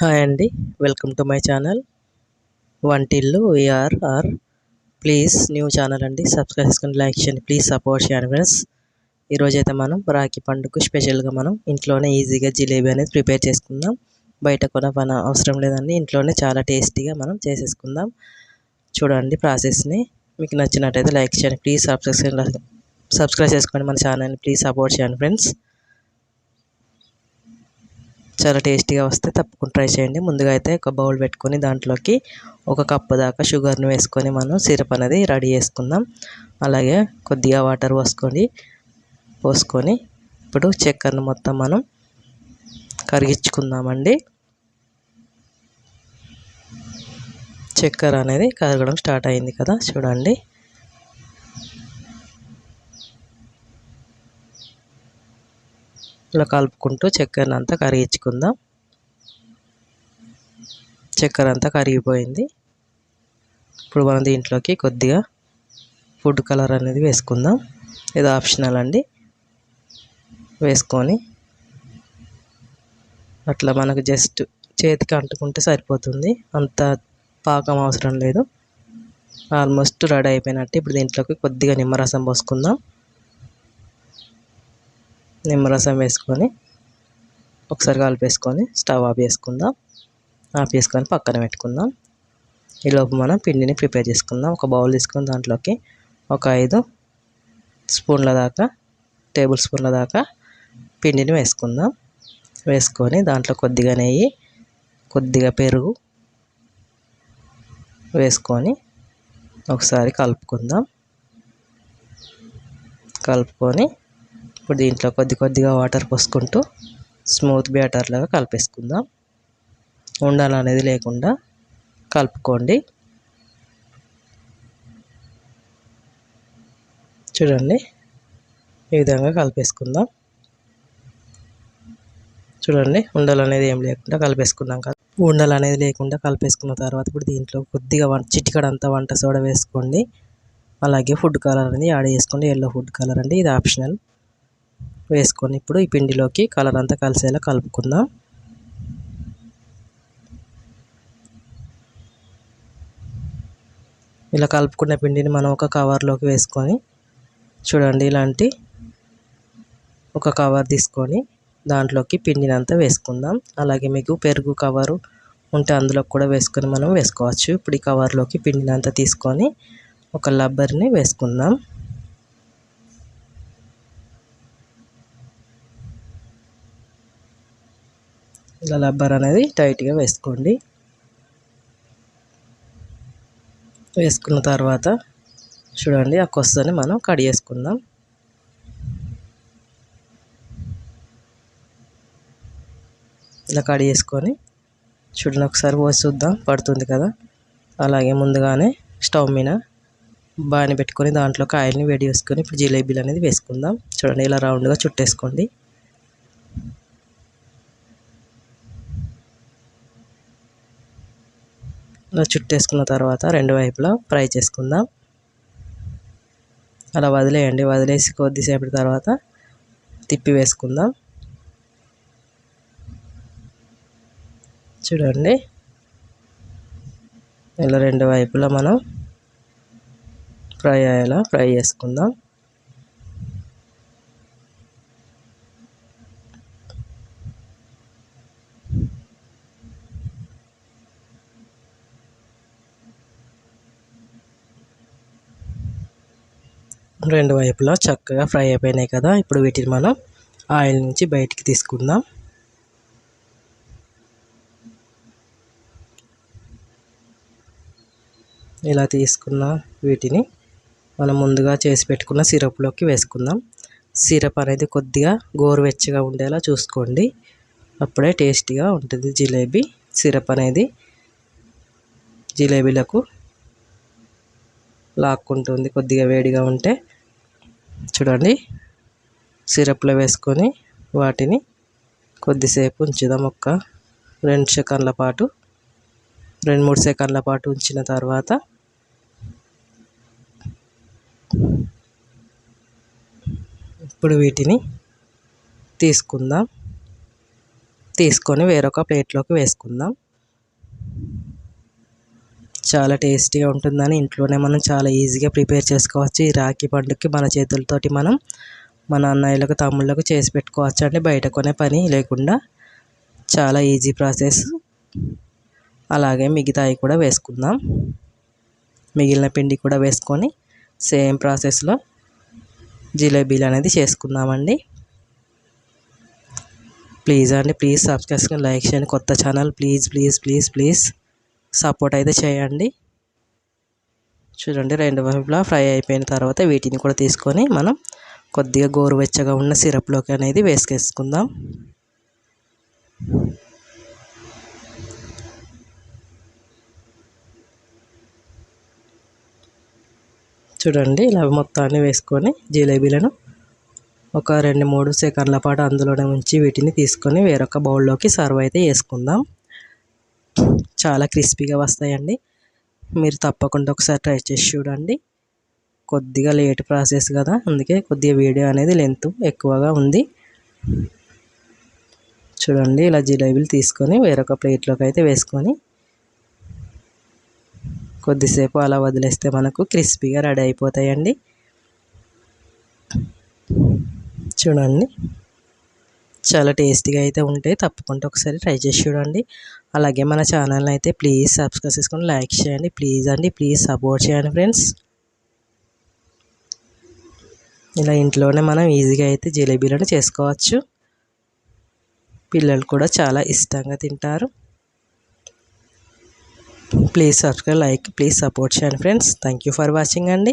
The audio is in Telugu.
హాయ్ అండి. Welcome to my channel. Vantillu are please new channel అండి. సబ్స్క్రైబ్ చేసుకుని లైక్ చేయండి. ప్లీజ్ సపోర్ట్ చేయండి ఫ్రెండ్స్. ఈరోజైతే మనం రాఖీ పండుగ స్పెషల్గా మనం ఇంట్లోనే ఈజీగా జిలేబీ అనేది ప్రిపేర్ చేసుకుందాం. బయట కొన పని అవసరం లేదండి. ఇంట్లోనే చాలా టేస్టీగా మనం చేసేసుకుందాం. చూడండి ప్రాసెస్ని. మీకు నచ్చినట్టయితే లైక్ చేయండి. ప్లీజ్ సబ్స్క్రైబ్ సబ్స్క్రైబ్ చేసుకోండి మన ఛానల్ని ప్లీజ్ సపోర్ట్ చేయండి ఫ్రెండ్స్. చాలా టేస్టీగా వస్తే తప్పకుండా ట్రై చేయండి. ముందుగా అయితే ఒక బౌల్ పెట్టుకొని దాంట్లోకి ఒక కప్పు దాకా షుగర్ని వేసుకొని మనం సిరప్ అనేది రెడీ చేసుకుందాం. అలాగే కొద్దిగా వాటర్ పోసుకొని పోసుకొని ఇప్పుడు చక్కెరను మొత్తం మనం కరిగించుకుందామండి. చక్కెర అనేది కరగడం స్టార్ట్ అయింది కదా చూడండి. ఇలా కలుపుకుంటూ చక్కెరని అంతా కరిగించుకుందాం. చక్కెర అంతా కరిగిపోయింది. ఇప్పుడు మనం దీంట్లోకి కొద్దిగా ఫుడ్ కలర్ అనేది వేసుకుందాం. ఇది ఆప్షనల్ అండి. వేసుకొని అట్లా మనకు జస్ట్ చేతికి అంటుకుంటే సరిపోతుంది. అంత పాకం అవసరం లేదు. ఆల్మోస్ట్ రెడీ అయిపోయినట్టు ఇప్పుడు దీంట్లోకి కొద్దిగా నిమ్మరసం పోసుకుందాం. నిమ్మరసం వేసుకొని ఒకసారి కలిపేసుకొని స్టవ్ ఆఫ్ చేసుకుందాం. ఆఫ్ చేసుకొని పక్కన పెట్టుకుందాం. ఈలోపు మనం పిండిని ప్రిపేర్ చేసుకుందాం. ఒక బౌల్ తీసుకుని దాంట్లోకి ఒక ఐదు స్పూన్ల దాకా టేబుల్ స్పూన్ల దాకా పిండిని వేసుకుందాం. వేసుకొని దాంట్లో కొద్దిగా నెయ్యి కొద్దిగా పెరుగు వేసుకొని ఒకసారి కలుపుకుందాం. కలుపుకొని ఇప్పుడు దీంట్లో కొద్ది కొద్దిగా వాటర్ పోసుకుంటూ స్మూత్ బ్యాటర్ లాగా కలిపేసుకుందాం. ఉండాలనేది లేకుండా కలుపుకోండి. చూడండి ఈ విధంగా కలిపేసుకుందాం. చూడండి ఉండలు అనేది ఏం లేకుండా కలిపేసుకున్నాం కదా. ఉండలు అనేది లేకుండా కలిపేసుకున్న తర్వాత ఇప్పుడు దీంట్లో కొద్దిగా వంట చిటికడంతా వంట సోడా వేసుకోండి. అలాగే ఫుడ్ కలర్ అనేది యాడ్ చేసుకోండి. ఎల్లో ఫుడ్ కలర్ అండి ఇది ఆప్షనల్. వేసుకొని ఇప్పుడు ఈ పిండిలోకి కలర్ అంతా కలిసేలా కలుపుకుందాం. ఇలా కలుపుకున్న పిండిని మనం ఒక కవర్లోకి వేసుకొని చూడండి ఇలాంటి ఒక కవర్ తీసుకొని దాంట్లోకి పిండిని అంతా వేసుకుందాం. అలాగే మీకు పెరుగు కవరు ఉంటే అందులో కూడా వేసుకొని మనం వేసుకోవచ్చు. ఇప్పుడు ఈ కవర్లోకి పిండిని అంతా తీసుకొని ఒక లబ్బర్ని వేసుకుందాం. ఇలా రబ్బర్ అనేది టైట్గా వేసుకోండి. వేసుకున్న తర్వాత చూడండి ఆ కొస్సని మనం కట్ చేసుకుందాం. ఇలా కడి చేసుకొని చూడండి ఒకసారి పోసి చూద్దాం పడుతుంది కదా? అలాగే ముందుగానే స్టవ్ మీద బాగానే పెట్టుకొని దాంట్లోకి ఆయిల్ని వేడి చేసుకొని ఇప్పుడు జిలేబీలు అనేది వేసుకుందాం. చూడండి ఇలా రౌండ్గా చుట్టేసుకోండి. ఇలా చుట్టేసుకున్న తర్వాత రెండు వైపులా ఫ్రై చేసుకుందాం. అలా వదిలేయండి. వదిలేసి కొద్దిసేపటి తర్వాత తిప్పి వేసుకుందాం. చూడండి. ఇలా రెండు వైపులా మనం ఫ్రై అయ్యేలా ఫ్రై చేసుకుందాం. రెండు వైపులా చక్కగా ఫ్రై అయిపోయినాయి కదా. ఇప్పుడు వీటిని మనం ఆయిల్ నుంచి బయటికి తీసుకుందాం. ఇలా తీసుకున్న వీటిని మనం ముందుగా చేసి పెట్టుకున్న సిరప్లోకి వేసుకుందాం. సిరప్ అనేది కొద్దిగా గోరువెచ్చగా ఉండేలా చూసుకోండి. అప్పుడే టేస్టీగా ఉంటుంది జిలేబీ. సిరప్ అనేది జిలేబీలకు లాక్కుంటుంది కొద్దిగా వేడిగా ఉంటే. చూడండి. సిరప్లో వేసుకొని వాటిని కొద్దిసేపు ఉంచుదాం. ఒక్క రెండు సెకండ్ల పాటు రెండు మూడు సెకండ్ల పాటు ఉంచిన తర్వాత ఇప్పుడు వీటిని తీసుకుందాం. తీసుకొని వేరొక ప్లేట్లోకి వేసుకుందాం. చాలా టేస్టీగా ఉంటుందని ఇంట్లోనే మనం చాలా ఈజీగా ప్రిపేర్ చేసుకోవచ్చు. ఈ రాఖీ పండుగకి మన చేతులతోటి మనం మన అన్నయ్యలకు తమ్ముళ్ళకు చేసి పెట్టుకోవచ్చు అండి. బయట కొనే పని లేకుండా చాలా ఈజీ ప్రాసెస్. అలాగే మిగతాయి కూడా వేసుకుందాం. మిగిలిన పిండి కూడా వేసుకొని సేమ్ ప్రాసెస్లో జిలేబీలు అనేది చేసుకుందామండి. ప్లీజ్ అండి ప్లీజ్ సబ్స్క్రైబ్ లైక్ చేయండి. కొత్త channel please please please please. Support అయితే చేయండి. చూడండి రెండు వైపులా ఫ్రై అయిపోయిన తర్వాత వీటిని కూడా తీసుకొని మనం కొద్దిగా గోరువెచ్చగా ఉన్న సిరప్లోకి అనేది వేసుకేసుకుందాం. చూడండి ఇలా మొత్తాన్ని వేసుకొని జిలేబీలను ఒక రెండు మూడు సెకండ్ల పాటు అందులోనే ఉంచి వీటిని తీసుకొని వేరొక బౌల్లోకి సర్వ్ అయితే వేసుకుందాం చాలా క్రిస్పీగా వస్తాయండి. మీరు తప్పకుండా ఒకసారి ట్రై చేసి చూడండి. కొద్దిగా లేట్ ప్రాసెస్ కదా అందుకే కొద్దిగా వీడియో అనేది లెంత్ ఎక్కువగా ఉంది. చూడండి ఇలా జిలేబీలు తీసుకొని వేరొక ప్లేట్లోకి అయితే వేసుకొని కొద్దిసేపు అలా వదిలేస్తే మనకు క్రిస్పీగా రెడీ అయిపోతాయండి. చూడండి చాలా టేస్టీగా అయితే ఉంటాయి తప్పకుండా ఒకసారి ట్రై చేసి చూడండి. అలాగే మన ఛానల్ని అయితే ప్లీజ్ సబ్స్క్రైబ్ చేసుకొని లైక్ చేయండి. ప్లీజ్ అండి ప్లీజ్ సపోర్ట్ చేయండి ఫ్రెండ్స్. ఇలా ఇంట్లోనే మనం ఈజీగా అయితే జిలేబీలను చేసుకోవచ్చు. పిల్లలు కూడా చాలా ఇష్టంగా తింటారు. Please subscribe like please support చేయండి friends. Thank you for watching అండి.